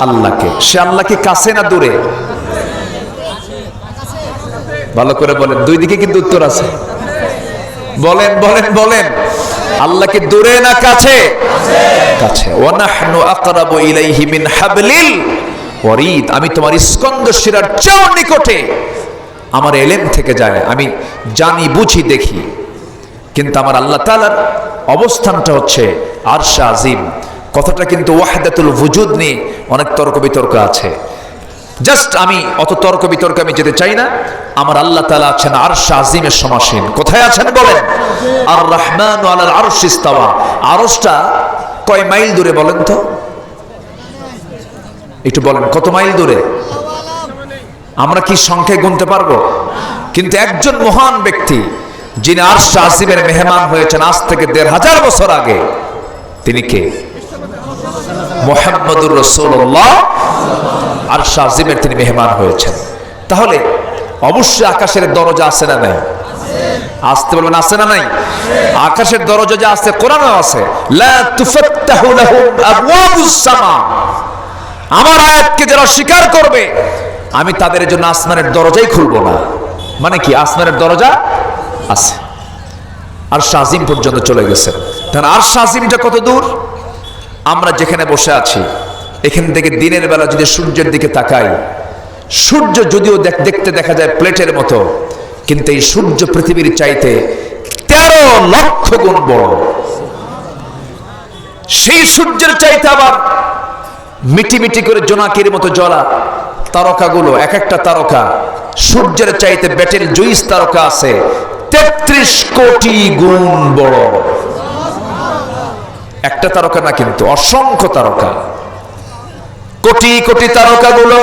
আল্লাহকে। সে আল্লাহকে কাছে না দূরে? ভালো করে বলেন। দুই দিকে কিন্তু উত্তর আছে। বলেন বলেন বলেন। আল্লাহকে দূরে না কাছে? কাছে। ওয়ানাহনু আকরাবু ইলাইহি মিন হাবলিল ওয়ারিদ। আমি তোমার স্কন্দ শিরার চেয়েও নিকটে আমার এলেম থেকে যায়। আমি জানি, বুঝি, দেখি। কিন্তু আমার আল্লাহ তাআলার অবস্থানটা হচ্ছে আরশা আজিম। কথাটা কিন্তু ওয়াহদাতুল ওয়ুজুদ নিয়ে অনেক তর্ক বিতর্ক আছে। জাস্ট আমি অত তর্ক বিতর্কে আমি যেতে চাই না। আমার আল্লাহ তালা আছেন আর আজিমের সমাসীন। কোথায় আছেন বলেন? আর রহমান আরশটা কয় মাইল দূরে বলেন তো? একটু বলেন, কত মাইল দূরে? আমরা কি সংখ্যায় গুনতে পারব? কিন্তু একজন মহান ব্যক্তি, যিনি আরশ আজিমের মেহমান হয়েছেন আজ থেকে দেড় হাজার বছর আগে, তিনি কে? মোহাম্মদুর রসুল্লাহ আর শাহিমের তিনি মেহমান হয়েছেন। তাহলে অবশ্যই আকাশের দরজা আছে না নাই? আসতে বলবেন, আছে না নাই? আকাশের দরজা যে আছে, কোরআনও আছে আমার আয়াতকে যারা স্বীকার করবে, আমি তাদের জন্য আসমানের দরজাই খুলবো না। মানে কি, আসমানের দরজা আছে। আর শাহিম পর্যন্ত চলে গেছে তাহলে আর শাহিমটা কত দূর? আমরা যেখানে বসে আছি, এখান থেকে দিনের বেলা যদি সূর্যের দিকে তাকাই, সূর্য যদিও দেখতে দেখা যায় প্লেটের মতো, কিন্তু এই সূর্য পৃথিবীর চাইতে তেরো লক্ষ গুণ বড়। সেই সূর্যের চাইতে আবার মিটি মিটি করে জোনাকির মতো জ্বলা তারকাগুলো, এক একটা তারকা, সূর্যের চাইতে ব্যাটেল জুইস তারকা আছে, তেত্রিশ কোটি গুণ বড়। একটা তারকা না কিন্তু, অসংখ্য তারকা। কোটি কোটি তারকাগুলো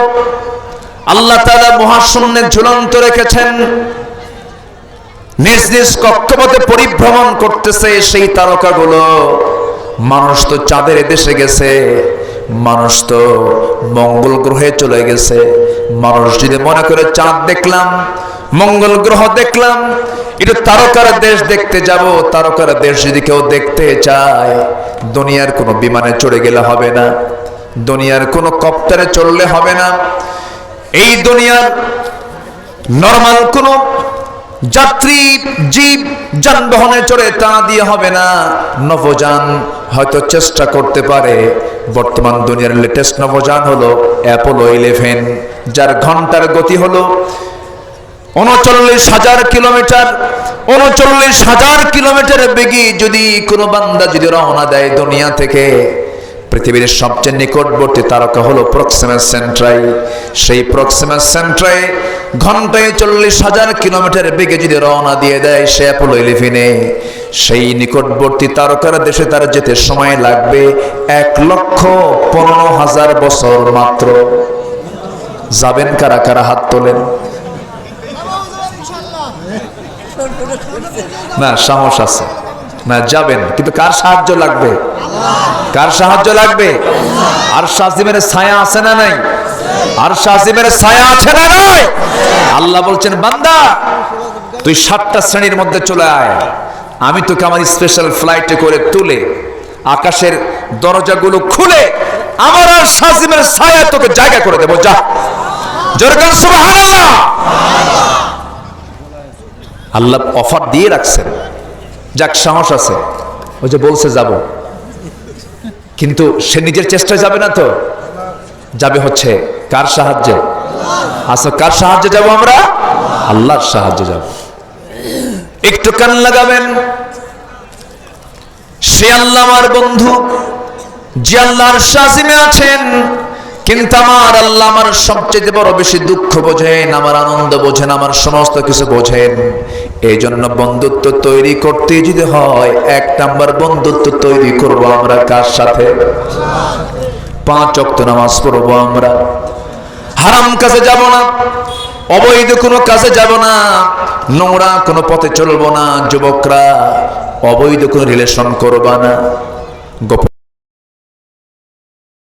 আল্লাহ তাআলা মহাশূন্যে ঝুলন্ত রেখেছেন। নিজ নিজ কক্ষপথে পরিভ্রমণ করতেছে সেই তারকাগুলো। মানুষ তো চাঁদের দেশে গেছে, মানুষ তো মঙ্গল গ্রহে চলে গেছে। মানুষ যদি মনে করে চাঁদ দেখলাম, মঙ্গল গ্রহ দেখলাম এটা তারকার দেশ দেখতে যাব, তারকার দেশ যদি কেউ দেখতে চায়, দুনিয়ার কোনো বিমানে চড়ে গেলে হবে না, দুনিয়ার কোনো কপ্টারে চললে হবে না। এই দুনিয়ার নর্মাল কোনো যাত্রী, জীব, যানবাহনে চড়ে তা দিয়ে হবে না। নবযান হয়তো চেষ্টা করতে পারে। বর্তমান দুনিয়ার লেটেস্ট নবযান হলো অ্যাপোলো ইলেভেন যার ঘণ্টার গতি হলো উনচল্লিশ হাজার কিলোমিটার, উনচল্লিশ হাজার কিলোমিটার বেগে যদি কোনো বান্দা যদি রওনা দেয় দুনিয়া থেকে, পৃথিবীর সবচেয়ে নিকটবর্তী তারকা হলো প্রক্সিমাস সেন্ট্রাই। সেই প্রক্সিমাস সেন্ট্রাই ঘন্টায় চল্লিশ হাজার কিলোমিটার বেগে যদি রওনা দিয়ে দেয় সে অ্যাপোলো ইলেভেনে। সেই নিকটবর্তী তারকার দেশে তার যেতে সময় লাগবে এক লক্ষ পনেরো হাজার বছর মাত্র। যাবেন কারা কারা হাত তোলেন? না, সাহস আছে। না, যাবেন। কিন্তু কার সাহায্য লাগবে? কার সাহায্য লাগবে? আর শাসিমের ছায়া আছে না নাই? আর শাসিমের ছায়া আছে না নাই? আল্লাহ বলছেন, বান্দা, তুই সাতটা শ্রেণির মধ্যে চলে আয়। আমি তোকে আমার স্পেশাল ফ্লাইটে করে তুলে, আকাশের দরজাগুলো খুলে আমার আর শাসিমের ছায়া তোকে জায়গা করে দেবো। যা। জোরকান সুবহানাল্লাহ। আল্লাহ অফার দিয়ে রাখছেন। যাক, সাহস আছে। ওই যে বলছে যাব। কিন্তু সে নিজের চেষ্টায় যাবে না তো? যাবে হচ্ছে কার সাহায্যে? আচ্ছা কার সাহায্যে যাব আমরা? আল্লাহর সাহায্যে যাব। একটু কান লাগাবেন। সে আল্লাহ আমার বন্ধু, যে আল্লাহর সাজিমে আছেন কিন্তু আমার আল্লাহ আমার সবচেয়ে বড় বেশি দুঃখ বোঝেন, আমার আনন্দ বোঝেন, আমার সমস্ত কিছু বোঝেন। এই জন্য বন্ধুত্ব তৈরি করতে যদি হয়, এক নাম্বার বন্ধুত্ব তৈরি করব আমরা কার সাথে? পাঁচ অক্ত নামাজ পড়ব আমরা। হারাম কাছে যাব না, অবৈধ কোনো কাজে যাব না, নোংরা কোনো পথে চলবো না, যুবকরা অবৈধ কোনো রিলেশন করবা না। গোপন